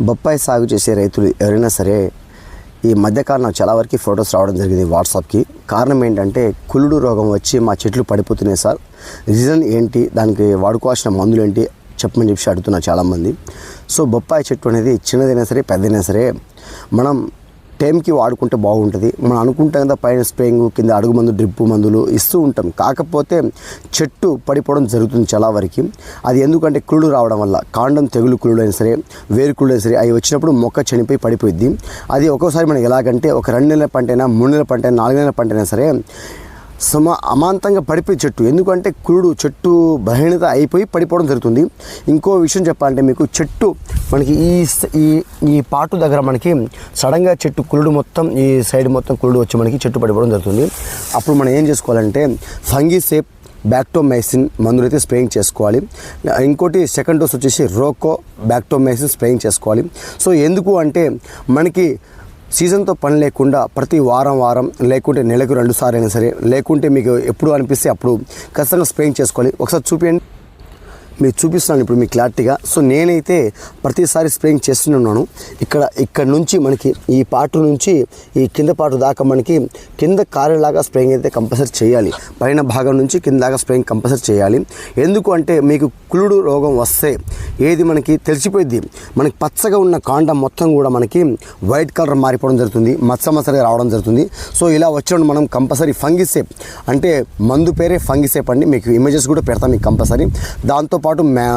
బొప్పాయి సాగు చేసే రైతులు ఎవరైనా సరే ఈ మధ్యకాలం చాలా వరకు ఫొటోస్ రావడం జరిగింది వాట్సాప్కి. కారణం ఏంటంటే కుళ్ళుడు రోగం వచ్చి మా చెట్లు పడిపోతున్నాయి సార్. రీజన్ ఏంటి? దానికి వాడుకోవాల్సిన మందులు ఏంటి? చెప్పమని చెప్పి అడుగుతున్నారు చాలామంది. సో బొప్పాయి చెట్టు అనేది చిన్నదైనా సరే పెద్దదైనా సరే మనం టైంకి వాడుకుంటే బాగుంటుంది. మనం అనుకుంటాం కదా పైన స్ప్రేయింగ్ కింద అడుగు మందు డ్రిప్ మందులు ఇస్తూ ఉంటాం. కాకపోతే చెట్టు పడిపోవడం జరుగుతుంది చాలా వరకు. అది ఎందుకంటే కుళ్ళు రావడం వల్ల కాండం తెగులు కుళ్ళు అయినా సరే వేరు కుళ్ళు అయినా సరే అవి వచ్చినప్పుడు మొక్క చనిపోయి పడిపోయింది అది ఒక్కోసారి మనకి ఎలాగంటే ఒక రెండు నెలల పంట అయినా మూడు నెలల పంట అయినా నాలుగు నెలల పంట అయినా సరే సమ అమాంతంగా పడిపోయి చెట్టు. ఎందుకంటే కురుడు చెట్టు బలహీనత అయిపోయి పడిపోవడం జరుగుతుంది. ఇంకో విషయం చెప్పాలంటే మీకు చెట్టు మనకి ఈ ఈ ఈ పాటు దగ్గర మనకి సడన్గా చెట్టు కురుడు మొత్తం ఈ సైడ్ మొత్తం కులుడు వచ్చి మనకి చెట్టు పడిపోవడం జరుగుతుంది. అప్పుడు మనం ఏం చేసుకోవాలంటే ఫంగీ సేప్ బ్యాక్టోమైసిన్ మందులైతే స్ప్రేయింగ్ చేసుకోవాలి. ఇంకోటి సెకండ్ డోస్ వచ్చేసి రోకో బ్యాక్టోమైసిన్ స్ప్రేయింగ్ చేసుకోవాలి. సో ఎందుకు అంటే మనకి సీజన్తో పని లేకుండా ప్రతి వారం వారం లేకుంటే నెలకు రెండు సార్లు అయినా సరే లేకుంటే మీకు ఎప్పుడు అనిపిస్తే అప్పుడు ఖచ్చితంగా స్ప్రేయింగ్ చేసుకోవాలి. ఒకసారి చూపించండి మీకు చూపిస్తున్నాను ఇప్పుడు మీకు క్లారిటీగా. సో నేనైతే ప్రతిసారి స్ప్రేయింగ్ చేస్తున్నాను ఇక్కడ ఇక్కడ నుంచి మనకి ఈ పాటు నుంచి ఈ కింద పాటు దాకా మనకి కింద కారేలాగా స్ప్రేయింగ్ అయితే కంపల్సరీ చేయాలి. పైన భాగం నుంచి కింద దాకా స్ప్రేయింగ్ కంపల్సరీ చేయాలి. ఎందుకు అంటే మీకు కులుడు రోగం వస్తే ఏది మనకి తెలిసిపోయింది మనకి పచ్చగా ఉన్న కాండం మొత్తం కూడా మనకి వైట్ కలర్ మారిపోవడం జరుగుతుంది. మచ్చ మచ్చగా రావడం జరుగుతుంది. సో ఇలా వచ్చినప్పుడు మనం కంపల్సరీ ఫంగిసేప్ అంటే మందు పేరే ఫంగిసేప్ అండి. మీకు ఇమేజెస్ కూడా పెడతాం మీకు కంపల్సరీ. పాటు మ్యా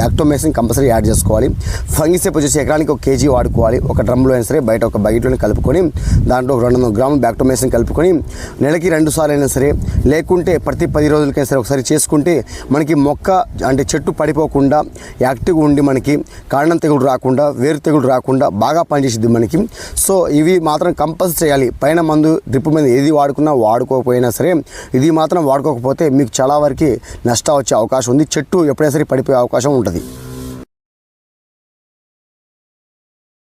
బ్యాక్టోమేసిన్ కంపల్సరీ యాడ్ చేసుకోవాలి. ఫంగిసేపు వచ్చేసి ఎకరానికి ఒక కేజీ వాడుకోవాలి. ఒక డ్రమ్లో అయినా సరే బయట ఒక బకెట్లోనే కలుపుకొని దాంట్లో రెండు వందల గ్రాములు బ్యాక్టోమేసిన్ కలుపుకొని నెలకి రెండు సార్లు అయినా సరే లేకుంటే ప్రతి పది రోజులకైనా సరే ఒకసారి చేసుకుంటే మనకి మొక్క అంటే చెట్టు పడిపోకుండా యాక్టివ్గా ఉండి మనకి కాండం తెగులు రాకుండా వేరు తెగులు రాకుండా బాగా పనిచేసింది మనకి. సో ఇవి మాత్రం కంపల్సరీ చేయాలి. పైన మందు డ్రిప్ మీద ఏది వాడుకున్నా వాడుకోకపోయినా సరే ఇది మాత్రం వాడుకోకపోతే మీకు చాలా వరకు నష్టం వచ్చే అవకాశం ఉంది. చెట్టు ఎప్పుడైనా పడిపోయే అవకాశం ఉంటుంది.